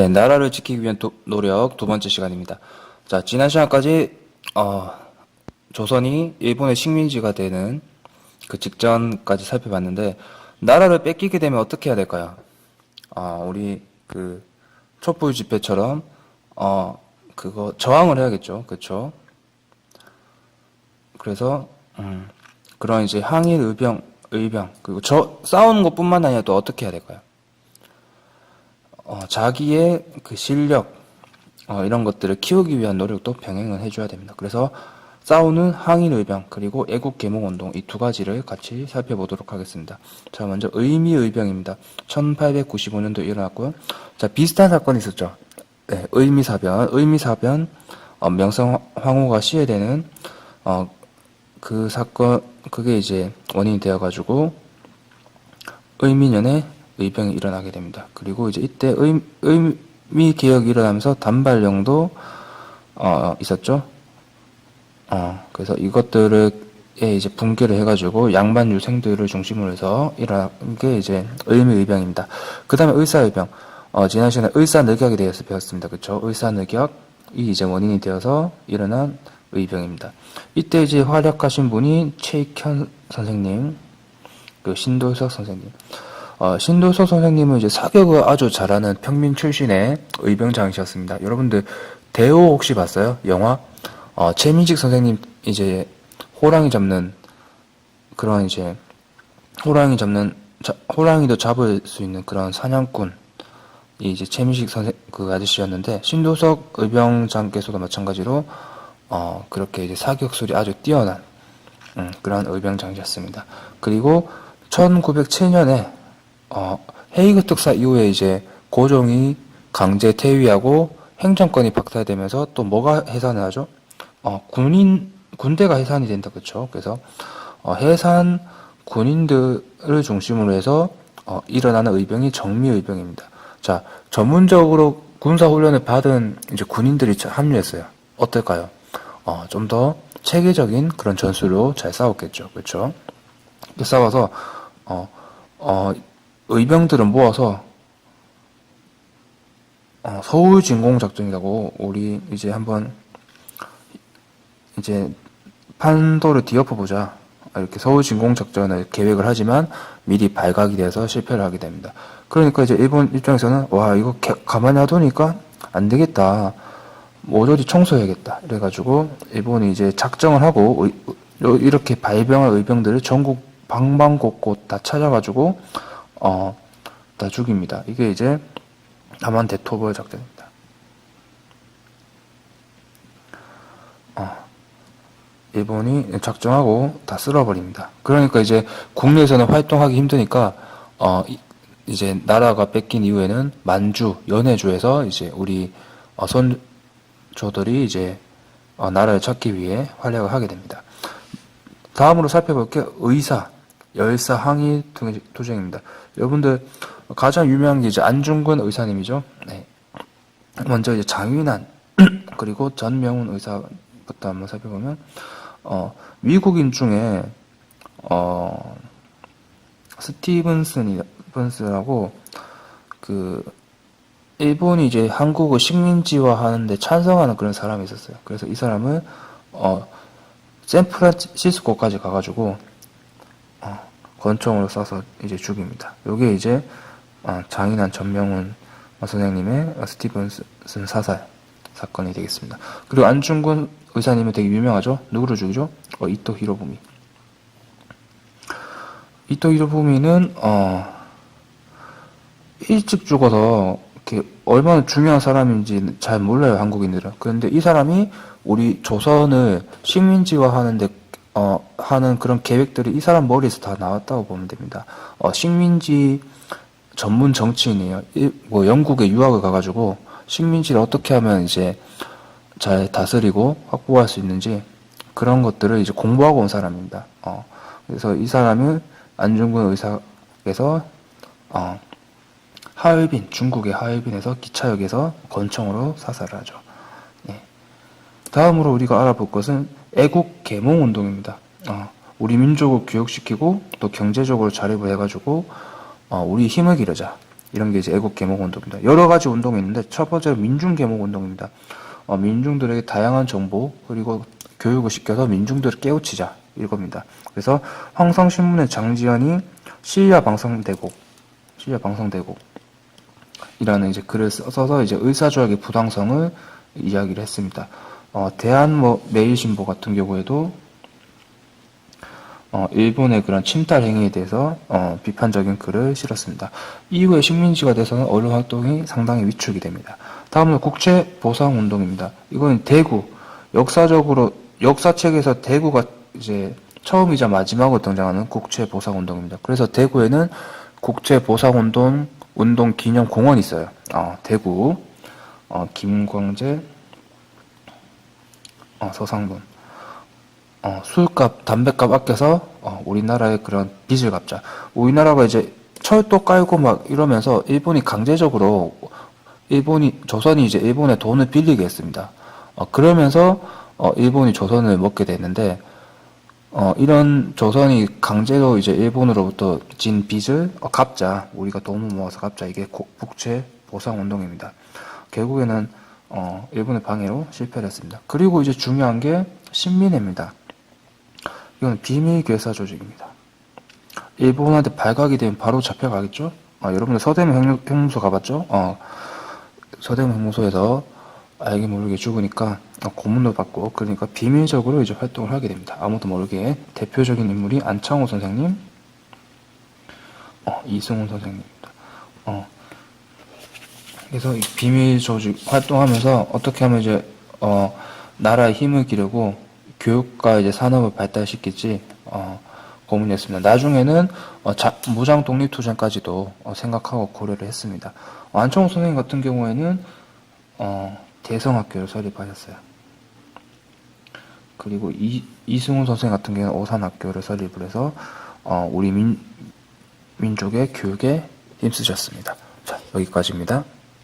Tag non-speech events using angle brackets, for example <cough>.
네, 나라를 지키기 위한 도- 노력 두 번째 시간입니다. 자, 지난 시간까지 어, 조선이 일본의 식민지가 되는 그 직전까지 살펴봤는데 나라를 뺏기게 되면 어떻게 해야 될까요? 아, 우리 그 촛불 집회처럼 어 그거 저항을 해야겠죠, 그렇죠? 그래서 음, 그런 이제 항일 의병 의병 그리고 저 싸우는 것뿐만 아니라 또 어떻게 해야 될까요? 어, 자기의 그 실력 어, 이런 것들을 키우기 위한 노력도 병행을 해줘야 됩니다. 그래서 싸우는 항일 의병 그리고 애국 계몽 운동 이 두 가지를 같이 살펴보도록 하겠습니다. 자 먼저 의미 의병입니다. 1895년도 일어났고요. 자 비슷한 사건이 있었죠. 네, 의미 사변 의미 사변 어, 명성 황후가 시해되는 어, 그 사건 그게 이제 원인이 되어가지고 의미년에 의병이 일어나게 됩니다. 그리고 이제 이때 의, 의미 개혁이 일어나면서 단발령도 어, 있었죠. 어, 그래서 이것들을 에 이제 붕괴를 해가지고 양반 유생들을 중심으로 해서 일어난 게 이제 의미 의병입니다. 그 다음에 의사의병. 어, 지난 시간에 의사늑약에 대해서 배웠습니다. 그쵸? 의사늑약이 이제 원인이 되어서 일어난 의병입니다. 이때 이제 활약하신 분이 최익현 선생님, 그 신도석 선생님. 어, 신도석 선생님은 이제 사격을 아주 잘하는 평민 출신의 의병장이셨습니다. 여러분들 대호 혹시 봤어요? 영화? 어, 최민식 선생님 이제 호랑이 잡는 그런 이제 호랑이 잡는 자- 호랑이도 잡을 수 있는 그런 사냥꾼 이 이제 최민식 선생 그 아저씨였는데 신도석 의병장께서도 마찬가지로 어 그렇게 이제 사격술이 아주 뛰어난 음, 그런 의병장이셨습니다. 그리고 1907년에 어 헤이그 특사 이후에 이제 고종이 강제 퇴위하고 행정권이 박탈되면서 또 뭐가 해산을 하죠? 어 군인 군대가 해산이 된다 그렇죠? 그래서 어, 해산 군인들을 중심으로 해서 어, 일어나는 의병이 정미의병입니다. 자, 전문적으로 군사 훈련을 받은 이제 군인들이 자- 합류했어요. 어떨까요? 어, 좀 더 체계적인 그런 전술로 잘 싸웠겠죠. 그렇죠? 싸워서 어, 어, 의병들을 모아서 어, 서울 진공 작전이라고 우리 이제 한번 이제 판도를 뒤엎어 보자. 이렇게 서울 진공 작전을 계획을 하지만 미리 발각이 돼서 실패를 하게 됩니다. 그러니까 이제 일본 입장에서는 와 이거 개- 가만히 놔두니까 안 되겠다. 모조리 청소해야겠다. 그래가지고 일본이 이제 작정을 하고 이렇게 발병한 의병들을 전국 방방곡곡 다 찾아가지고 어 다 죽입니다. 이게 이제 남한 대토벌 작전입니다. 일본이 작정하고 다 쓸어버립니다. 그러니까 이제 국내에서는 활동하기 힘드니까 어 이- 이제 나라가 뺏긴 이후에는 만주, 연해주에서 이제 우리 어, 선조들이 이제 어, 나라를 찾기 위해 활약을 하게 됩니다. 다음으로 살펴볼 게 의사, 열사 투- 투쟁입니다. 여러분들 가장 유명한 게 이제 안중근 의사님이죠. 네. 먼저 이제 장윤환 <clears throat> 그리고 전명훈 의사부터 한번 살펴보면 어, 미국인 중에 어, 스티븐슨이 스티븐스라고 그 일본이 이제 한국을 식민지화 하는데 찬성하는 그런 사람이 있었어요. 그래서 이 사람을 어, 샌프란시스코까지 가가지고 어, 권총으로 쏴서 이제 죽입니다. 요게 이제 어, 장인한 전명훈 선생님의 스티븐슨 사살 사건이 되겠습니다. 그리고 안중근 의사님은 되게 유명하죠. 누구를 죽이죠? 어, 이토 히로부미. 이토 히로부미는 어, 일찍 죽어서 이렇게 얼마나 중요한 사람인지 잘 몰라요 한국인들은. 그런데 이 사람이 우리 조선을 식민지화하는데 어, 하는 그런 계획들이 이 사람 머리에서 다 나왔다고 보면 됩니다. 어, 식민지 전문 정치인이에요. 일- 뭐 영국에 유학을 가가지고 식민지를 어떻게 하면 이제 잘 다스리고 확보할 수 있는지 그런 것들을 이제 공부하고 온 사람입니다. 어, 그래서 이 사람은 안중근 의사께서 어, 하얼빈 중국의 하얼빈에서 기차역에서 권총으로 사살을 하죠. 예. 다음으로 우리가 알아볼 것은 애국 계몽 운동입니다. 어, 우리 민족을 교육시키고 또 경제적으로 자립을 해가지고 어, 우리 힘을 기르자. 이런 게 이제 애국 계몽 운동입니다. 여러 가지 운동이 있는데 첫 번째로 민중 계몽 운동입니다. 어, 민중들에게 다양한 정보 그리고 교육을 시켜서 민중들을 깨우치자 이겁니다. 그래서 황성신문의 장지연이 시야 방송대국, 시야 방송대국 이라는 이제 글을 써- 써서 이제 의사조약의 부당성을 이야기를 했습니다. 어, 대한 뭐 같은 경우에도 어, 일본의 그런 침탈 행위에 대해서 어, 비판적인 글을 실었습니다. 이후에 식민지가 돼서는 언론 활동이 상당히 위축이 됩니다. 다음은 국채 보상 운동입니다. 이건 대구 역사적으로 역사책에서 대구가 이제 처음이자 마지막으로 등장하는 국채 보상 운동입니다. 그래서 대구에는 국채 보상 운동 운동 기념 공원이 있어요. 어, 대구 어, 김광재 어, 서상돈 어, 술값, 담배값 아껴서 어, 우리나라의 그런 빚을 갚자. 우리나라가 이제 철도 깔고 막 이러면서 일본이 강제적으로 일본이 조선이 이제 일본에 돈을 빌리게 했습니다. 어, 그러면서 어, 일본이 조선을 먹게 됐는데 어, 이런 조선이 강제로 이제 일본으로부터 진 빚을 어, 갚자. 우리가 돈을 모아서 갚자. 이게 고- 국채 보상 운동입니다. 결국에는 어, 일본의 방해로 실패를 했습니다. 그리고 이제 중요한 게 신민회입니다. 이건 비밀 괴사 조직입니다. 일본한테 발각이 되면 바로 잡혀가겠죠? 아, 여러분들 서대문 형- 형무소 가봤죠? 어, 서대문 형무소에서 알게 모르게 죽으니까 어, 고문도 받고 그러니까 비밀적으로 이제 활동을 하게 됩니다. 아무도 모르게 대표적인 인물이 안창호 선생님, 어, 이승훈 선생님입니다. 어, 그래서 이 비밀 조직 활동하면서 어떻게 하면 이제 어, 나라의 힘을 기르고 교육과 이제 산업을 발달시킬지 어, 고민했습니다. 나중에는 어, 자- 무장 독립 투쟁까지도 어, 생각하고 고려를 했습니다. 어, 안청호 선생님 같은 경우에는 어, 대성학교를 설립하셨어요. 그리고 이, 이승훈 선생 같은 경우는 오산학교를 설립을 해서 어, 우리 민, 민족의 교육에 힘쓰셨습니다. 자, 여기까지입니다.